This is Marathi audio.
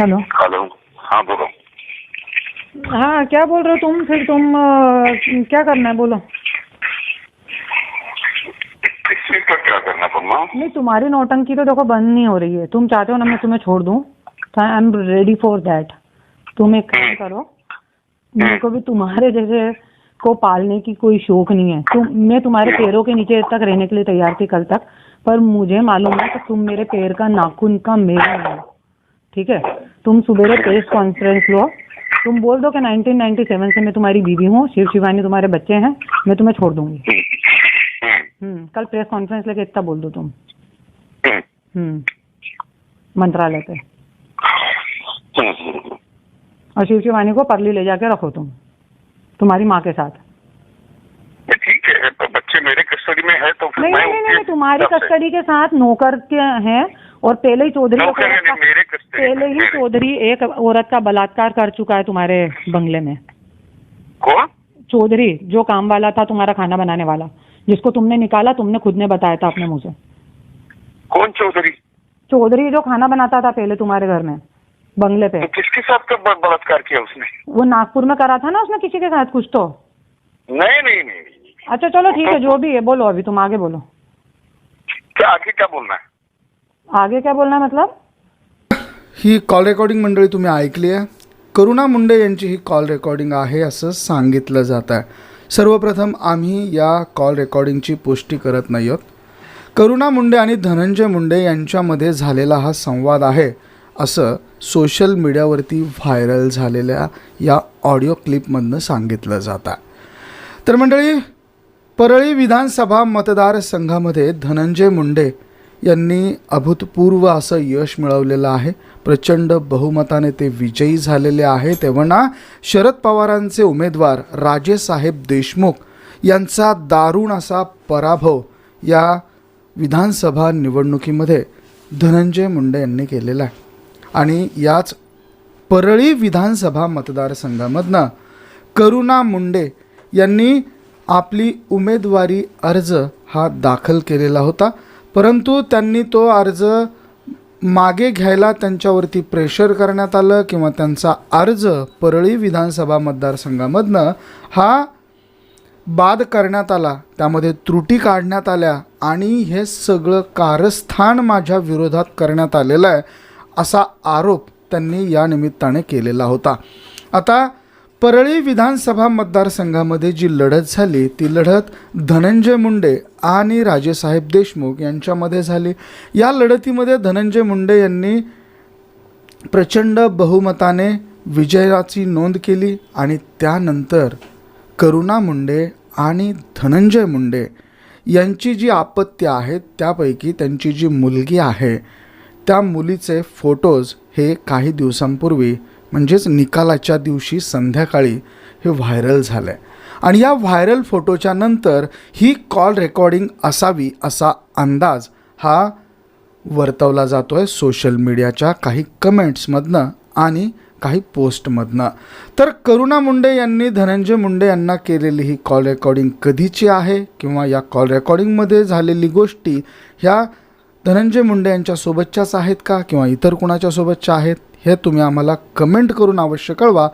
हेलो हेलो हाँ बोलो। हाँ क्या बोल रहे हो तुम? फिर तुम अ, क्या करना है? बोलो। का क्या करना पड़ना नहीं तुम्हारी नौटंकी तो देखो बंद नहीं हो रही है। तुम चाहते हो ना मैं तुम्हें छोड़ दूँ? I am ready for that तुम एक काम करो। मेरे को भी तुम्हारे जैसे को पालने की कोई शौक नहीं है। तुम मैं तुम्हारे पैरों के नीचे तक रहने के लिए तैयार थी कल तक पर मुझे मालूम है कि तुम मेरे पैर का नाखून का मेल हो। ठीक है? तुम सुबह प्रेस कॉन्फ्रेंस लो। तुम बोल दो कि 1997 से मैं तुम्हारी बीवी हूँ शिव शिवानी तुम्हारे बच्चे हैं मैं तुम्हें छोड़ दूँगी। हम्म, हम्म कल प्रेस कॉन्फ्रेंस लेके इतना बोल दो तुम। हम्म, मंत्रालय पे। और शिव शिवानी को परली ले जाके रखो तुम तुम्हारी माँ के साथ। ठीक है तो बच्चे मेरे कस्टडी में है तो फिर नहीं मैं नहीं नहीं, नहीं तुम्हारी कस्टडी के साथ नौकर के हैं और पहले ही चौधरी पहले ही चौधरी एक औरत का बलात्कार कर चुका है तुम्हारे बंगले में। कौन? चौधरी जो काम वाला था तुम्हारा खाना बनाने वाला जिसको तुमने निकाला तुमने खुद ने बताया था अपने मुँह से। कौन चौधरी? चौधरी जो खाना बनाता था पहले तुम्हारे घर में बंगले पे। तो किसके साथ कब बलात्कार किया उसने? वो नागपुर में करा था ना उसने किसी के साथ कुछ तो? नहीं नहीं नहीं नहीं। अच्छा चलो ठीक है जो भी है बोलो अभी तुम आगे बोलो। क्या आगे क्या बोलना है? आगे क्या बोलना है मतलब? ही कॉल रेकॉर्डिंग मंडळी तुम्ही ऐकली आहे. करुणा मुंडे यांची ही कॉल रेकॉर्डिंग आहे असं सांगितलं जात आहे. सर्वप्रथम आम्ही या कॉल रेकॉर्डिंगची पुष्टी करत नाही आहोत. करुणा मुंडे आणि धनंजय मुंडे यांच्यामध्ये झालेला हा संवाद आहे असं सोशल मीडियावरती व्हायरल झालेल्या या ऑडिओ क्लिपमधनं सांगितलं जात आहे. तर मंडळी परळी विधानसभा मतदारसंघामध्ये धनंजय मुंडे यांनी अभूतपूर्व असं यश मिळवलेलं आहे. प्रचंड बहुमताने ते विजयी झालेले आहे. तेव्हा शरद पवारांचे उमेदवार राजेसाहेब देशमुख यांचा दारुण असा पराभव या विधानसभा निवडणुकीमध्ये धनंजय मुंडे यांनी केलेला आहे. आणि याच परळी विधानसभा मतदारसंघामधनं करुणा मुंडे यांनी आपली उमेदवारी अर्ज हा दाखल केलेला होता. परंतु त्यांनी तो अर्ज मागे घ्यायला त्यांच्यावरती प्रेशर करण्यात आलं किंवा त्यांचा अर्ज परळी विधानसभा मतदारसंघामधनं हा बाद करण्यात आला त्यामध्ये त्रुटी काढण्यात आल्या आणि हे सगळं कारस्थान माझ्या विरोधात करण्यात आलेलं आहे असा आरोप त्यांनी या निमित्ताने केलेला होता. आता परळी विधानसभा मतदारसंघामध्ये जी लढत झाली ती लढत धनंजय मुंडे आणि राजेसाहेब देशमुख यांच्यामध्ये झाली. या लढतीमध्ये धनंजय मुंडे यांनी प्रचंड बहुमताने विजयाची नोंद केली आणि त्यानंतर करुणा मुंडे आणि धनंजय मुंडे यांची जी आपत्ती आहे त्यापैकी त्यांची जी मुलगी आहे त्या मुलीचे फोटोज हे काही दिवसांपूर्वी म्हणजेच निकालाच्या दिवशी संध्याकाळी हे व्हायरल झालं आहे आणि या व्हायरल फोटोच्या नंतर ही कॉल रेकॉर्डिंग असावी असा अंदाज हा वर्तवला जातो आहे सोशल मीडियाच्या काही कमेंट्समधनं आणि काही पोस्टमधनं. तर करुणा मुंडे यांनी धनंजय मुंडे यांना केलेली ही कॉल रेकॉर्डिंग कधीची आहे? किंवा या कॉल रेकॉर्डिंगमध्ये झालेली गोष्टी ह्या धनंजय मुंडे यांच्यासोबतच्याच आहेत का किंवा इतर कुणाच्या सोबतच्या आहेत हे तुम्ही आम्हाला कमेंट करून अवश्य कळवा.